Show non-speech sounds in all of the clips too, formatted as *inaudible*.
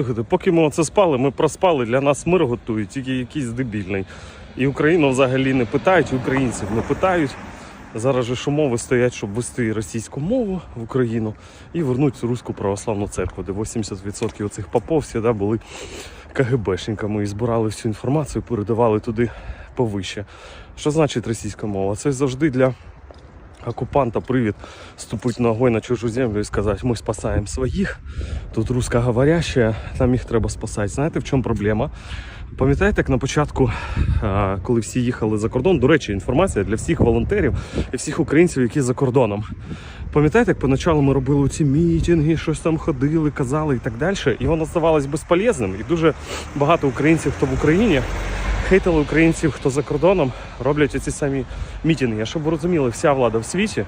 Слухайте, поки ми оце спали, ми проспали, для нас мир готують, тільки якийсь дебільний. І Україну взагалі не питають, і українців не питають. Зараз же ж умови стоять, щоб ввести російську мову в Україну і вернути руську православну церкву, де 80% цих попов всі були КГБшниками і збирали всю інформацію, передавали туди повище. Що значить російська мова? Це завжди для оккупанта привід ступити ногою на чужу землю і сказати, ми спасаємо своїх, тут русскоговоряща, нам їх треба спасати. Знаєте, в чому проблема? Пам'ятаєте, як на початку, коли всі їхали за кордон, до речі, інформація для всіх волонтерів і всіх українців, які за кордоном. Пам'ятаєте, як поначалу ми робили ці мітинги, щось там ходили, казали і так далі, і воно здавалось безполезним. І дуже багато українців, хто в Україні, хейтили українців, хто за кордоном, роблять ці самі мітинги. А щоб ви розуміли, вся влада в світі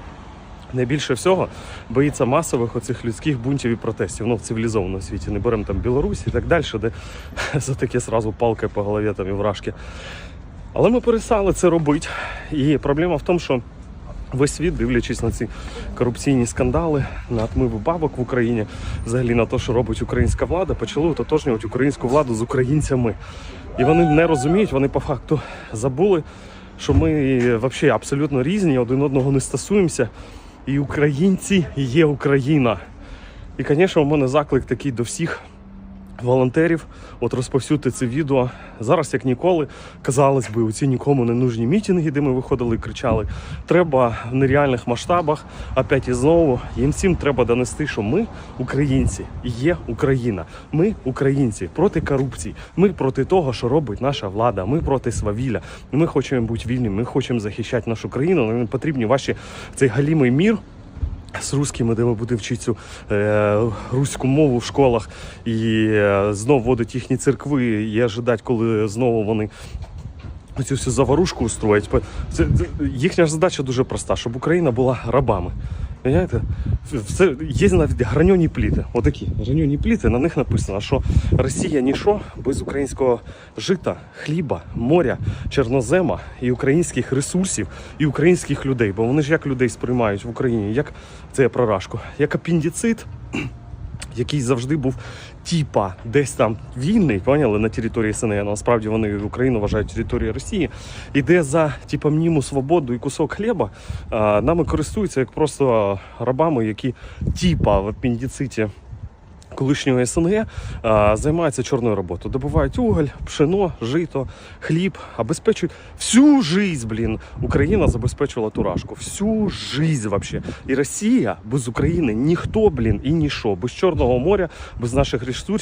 найбільше всього боїться масових оцих людських бунтів і протестів. Ну, в цивілізованому світі. Не беремо там Білорусь і так далі, де *laughs* за таке сразу палки по голові там і вражки. Але ми перестали це робити. І проблема в тому, що весь світ, дивлячись на ці корупційні скандали, на отмиви бабок в Україні, взагалі на те, що робить українська влада, почали ототожнювати українську владу з українцями. І вони не розуміють, вони по факту забули, що ми взагалі абсолютно різні, один одного не стосуємося. І українці є Україна. І, звісно, у мене заклик такий до всіх волонтерів, от розповсюдити це відео зараз, як ніколи. Казалось би, оці нікому не нужні мітинги, де ми виходили і кричали. Треба в нереальних масштабах, опять і знову. Їм всім треба донести, що ми українці, є Україна. Ми українці проти корупції. Ми проти того, що робить наша влада. Ми проти свавілля. Ми хочемо бути вільними. Ми хочемо захищати нашу країну. Нам потрібні ваші цей галімий мір з русскими, де ми будемо вчити цю е, руську мову в школах і е, знов водить їхні церкви і ожидать, коли знову вони цю всю заварушку устроять. Це, це, їхня ж задача дуже проста, щоб Україна була рабами. Понимаєте? Це є навіть граньоні пліти. Отакі граньоні пліти, на них написано, що Росія ніщо без українського жита, хліба, моря, чорнозема і українських ресурсів, і українських людей. Бо вони ж як людей сприймають в Україні, як це я прорашку, як апендицит, який завжди був типа десь там вільний, поняли, на території СНГ. Насправді вони Україну вважають територією Росії. Іде за типа мніму свободу і кусок хліба, нами користуються як просто рабами, які типа в апендициті колишнього СНГ займаються чорною роботою. Добувають уголь, пшено, жито, хліб, обезпечують всю жизнь, блін. Україна забезпечувала турашку. Всю жизнь вообще. І Росія без України ніхто, блін, і ніщо. Без Чорного моря, без наших ресурсів.